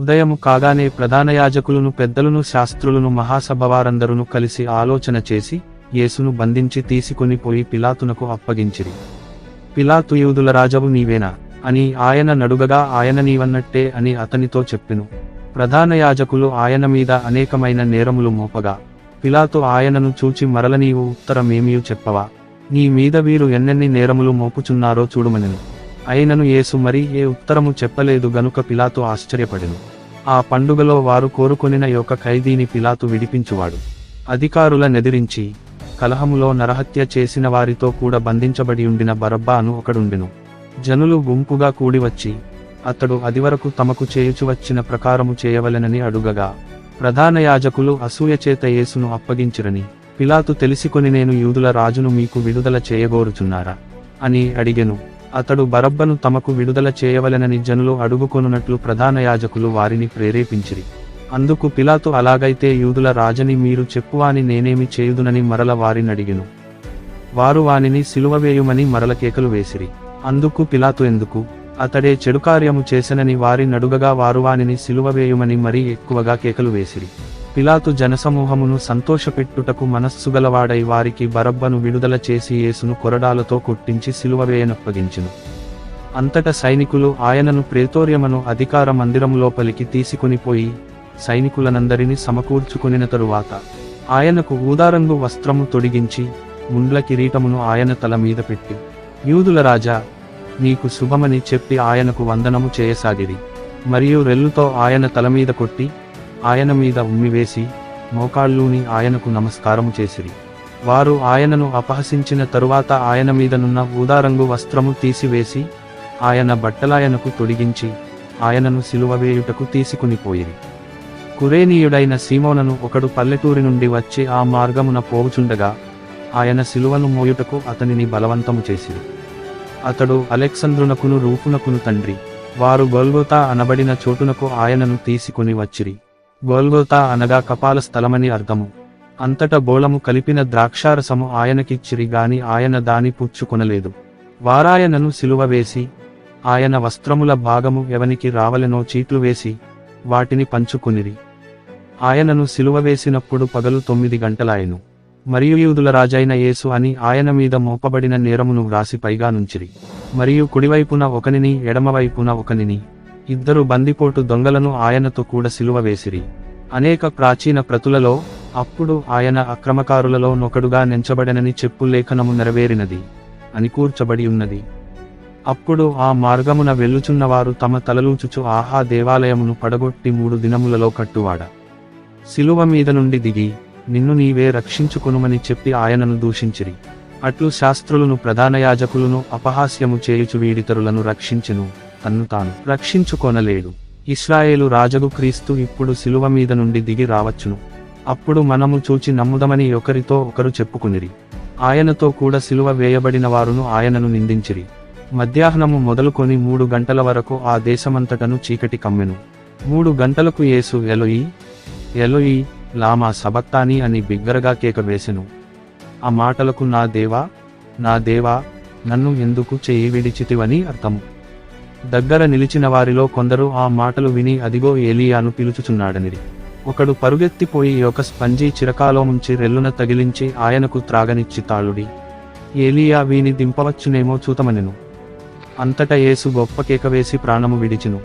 ఉదయము కాగానే ప్రధాన యాజకులను పెద్దలను శాస్త్రులను మహాసభవారందరును కలిసి ఆలోచన చేసి యేసును బంధించి తీసుకొని పోయి పిలాతునకు అప్పగించిరి. పిలాతు యూదుల రాజవు నీవేనా? అని ఆయన నడుగగా ఆయన నీవన్నట్టే అని అతనితో చెప్పెను. ప్రధాన యాజకులు ఆయన మీద అనేకమైన నేరములు మోపగా పిలాతు ఆయనను చూచి మరల నీవు ఉత్తరమేమియు చెప్పవా? నీ మీద వీరు ఎన్నెన్ని నేరములు మోపుచున్నారో చూడుమనెను. అయినను యేసు మరి ఏ ఉత్తరము చెప్పలేదు గనుక పిలాతు ఆశ్చర్యపడెను. ఆ పండుగలో వారు కోరుకొనిన యొక్క ఖైదీని పిలాతు విడిపించువాడు. అధికారుల నెదిరించి కలహములో నరహత్య చేసిన వారితో కూడా బంధించబడి ఉండిన బరబ్బాను ఒకడుండెను. జనులు గుంపుగా కూడివచ్చి అతడు అదివరకు తమకు చేయుచు వచ్చిన ప్రకారము చేయవలెనని అడుగగా ప్రధాన యాజకులు అసూయచేత యేసును అప్పగించిరని పిలాతు తెలిసికొని నేను యూదుల రాజును మీకు విడుదల చేయగోరుచున్నారా అని అడిగెను. అతడు బరబ్బను తమకు విడుదల చేయవలెనని జనులు అడుగుకొనున్నట్లు ప్రధాన యాజకులు వారిని ప్రేరేపించిరి. అందుకు పిలాతు అలాగైతే యూదుల రాజని మీరు చెప్పువాని నేనేమి చేయుదునని మరల వారినడిగెను వారు వానిని సిలువవేయుమని మరల కేకలు వేసిరి. అందుకు పిలాతు ఎందుకు? అతడే చెడుకార్యము చేసెనని వారి నడుగగా వారు వానిని సిలువవేయుమని మరీ ఎక్కువగా కేకలు వేసిరి. పిలాతు జనసమూహమును సంతోషపెట్టుటకు మనస్సుగలవాడై వారికి బరబ్బను విడుదల చేసి యేసును కొరడాలతో కొట్టించి సిలువవేయనప్పగించెను అంతట సైనికులు ఆయనను ప్రేతోర్యమను అధికార మందిరము లోపలికి తీసుకునిపోయి సైనికులనందరినీ సమకూర్చుకొనిన తరువాత ఆయనకు ఊదారంగు వస్త్రము తొడిగించి ముండ్ల కిరీటమును ఆయన తల మీద పెట్టి యూదుల రాజా నీకు శుభమని చెప్పి ఆయనకు వందనము చేయసాగిరి. మరియు రెల్లుతో ఆయన తల మీద కొట్టి ఆయన మీద ఉమ్మివేసి మోకాళ్ళూని ఆయనకు నమస్కారము చేసిరి. వారు ఆయనను అపహసించిన తరువాత ఆయన మీదనున్న ఊదారంగు వస్త్రము తీసివేసి ఆయన బట్టలాయనకు తొడిగించి ఆయనను సిలువవేయుటకు తీసుకునిపోయిరి. కురేనీయుడైన సీమోనను ఒకడు పల్లెటూరి నుండి వచ్చి ఆ మార్గమున పోవుచుండగా ఆయన సిలువను మోయుటకు అతనిని బలవంతము చేసిరి. అతడు అలెక్సంద్రునకును రూపునకును తండ్రి. వారు గొల్గోతా అనబడిన చోటునకు ఆయనను తీసుకుని వచ్చిరి. గోల్గోతా అనగా కపాల స్థలమని అర్థము. అంతట బోళము కలిపిన ద్రాక్షారసము ఆయనకిచ్చిరి గాని ఆయన దాని పుచ్చుకొనలేదు వారాయనను సిలువ వేసి ఆయన వస్త్రముల భాగము ఎవనికి రావలెనో చీట్లు వేసి వాటిని పంచుకునిరి. ఆయనను సిలువ వేసినప్పుడు పగలు తొమ్మిది గంటలాయను. మరియు యూదుల రాజైన యేసు అని ఆయన మీద మోపబడిన నేరమును వ్రాసి పైగా నుంచిరి. మరియు కుడివైపున ఒకనిని ఎడమవైపున ఒకనిని ఇద్దరు బందిపోటు దొంగలను ఆయనతో కూడా సిలువ వేసిరి. అనేక ప్రాచీన ప్రతులలో అప్పుడు ఆయన అక్రమకారులలో నొకడుగా నెంచబడనని చెప్పు లేఖనము నెరవేరినది అని కూర్చబడి ఉన్నది. అప్పుడు ఆ మార్గమున వెళ్ళుచున్నవారు తమ తలలూచుచు ఆహా దేవాలయమును పడగొట్టి మూడు దినములలో కట్టువాడ. శిలువ మీద నుండి దిగి నిన్ను నీవే రక్షించుకొనుమని చెప్పి ఆయనను దూషించిరి. అట్లు శాస్త్రులను ప్రధాన యాజకులను అపహాస్యము చేయుచు వీడితరులను రక్షించెను. తన్ను తాను రక్షించుకొనలేడు. ఇస్రాయేలు రాజగు క్రీస్తు ఇప్పుడు సిలువ మీద నుండి దిగి రావచ్చును. అప్పుడు మనము చూచి నమ్ముదమని ఒకరితో ఒకరు చెప్పుకునిరి. ఆయనతో కూడా సిలువ వేయబడిన వారును ఆయనను నిందించిరి. మధ్యాహ్నము మొదలుకొని మూడు గంటల వరకు ఆ దేశమంతటను చీకటి కమ్మెను. మూడు గంటలకు యేసు ఎలోయి ఎలోయి లామా సబక్తాని అని బిగ్గరగా కేక వేసెను. ఆ మాటలకు నా దేవా నా దేవా నన్ను ఎందుకు చేయి విడిచితివని అర్థము. దగ్గర నిలిచిన వారిలో కొందరు ఆ మాటలు విని అదిగో ఏలియాను పిలుచుచున్నాడనిరి. ఒకడు పరుగెత్తిపోయి ఒక స్పంజీ చిరకాలో ముంచి రెల్లున తగిలించి ఆయనకు త్రాగనిచ్చి తాళుడి. ఏలియా వీని దింపవచ్చునేమో చూతమనెను. అంతటా యేసు గొప్ప కేక వేసి ప్రాణము విడిచిను.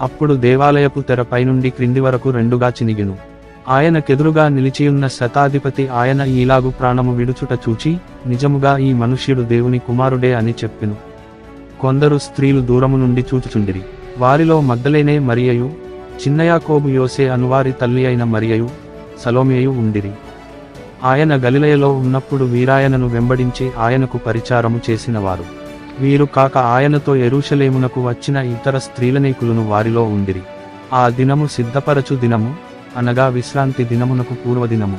అప్పుడు దేవాలయపు తెరపై నుండి క్రింది వరకు రెండుగా చినిగిను. ఆయనకెదురుగా నిలిచియున్న శతాధిపతి ఆయన ఈలాగు ప్రాణము విడుచుట చూచి నిజముగా ఈ మనుష్యుడు దేవుని కుమారుడే అని చెప్పెను. కొందరు స్త్రీలు దూరము నుండి చూచుచుండిరి. వారిలో మగ్ధలేనే మరియయు చిన్నయాకోబు యోసే అనువారి తల్లి అయిన మరియయు సలోమియయు ఉండిరి. ఆయన గలిలయలో ఉన్నప్పుడు వీరాయనను వెంబడించి ఆయనకు పరిచారము చేసినవారు. వీరు కాక ఆయనతో ఎరుషలేమునకు వచ్చిన ఇతర స్త్రీలనేకులను వారిలో ఉండిరి. ఆ దినము సిద్ధపరచు దినము అనగా విశ్రాంతి దినమునకు పూర్వదినము.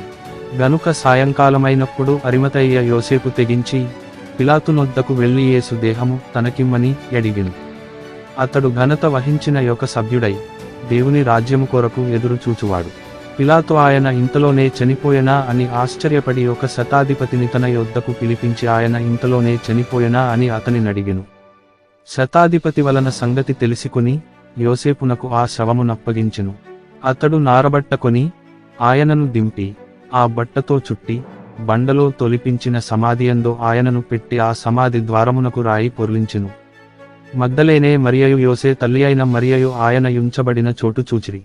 గనుక సాయంకాలమైనప్పుడు అరిమతయ్య యోసేపు తెగించి పిలాతునొద్దకు వెళ్ళి యేసు దేహము తనకిమ్మని ఎడిగిను. అతడు ఘనత వహించిన యొక్క సభ్యుడై దేవుని రాజ్యము కొరకు ఎదురు చూచువాడు. పిలాతు ఆయన ఇంతలోనే చనిపోయెనా అని ఆశ్చర్యపడి ఒక శతాధిపతిని తన యొద్దకు పిలిపించి ఆయన ఇంతలోనే చనిపోయెనా అని అతని అడిగెను శతాధిపతి వలన సంగతి తెలుసుకుని యోసేపునకు ఆ శవమునప్పగించెను అతడు నారబట్ట కొని ఆయనను దింపి ఆ బట్టతో చుట్టి బండలో తొలిపించిన సమాధియందో ఆయనను పెట్టి ఆ సమాధి ద్వారమునకు రాయి పొర్లించెను. మగ్ధలేనే మరియయు యోసే తల్లి అయిన మరియయు ఆయన యుంచబడిన చోటు చూచిరి.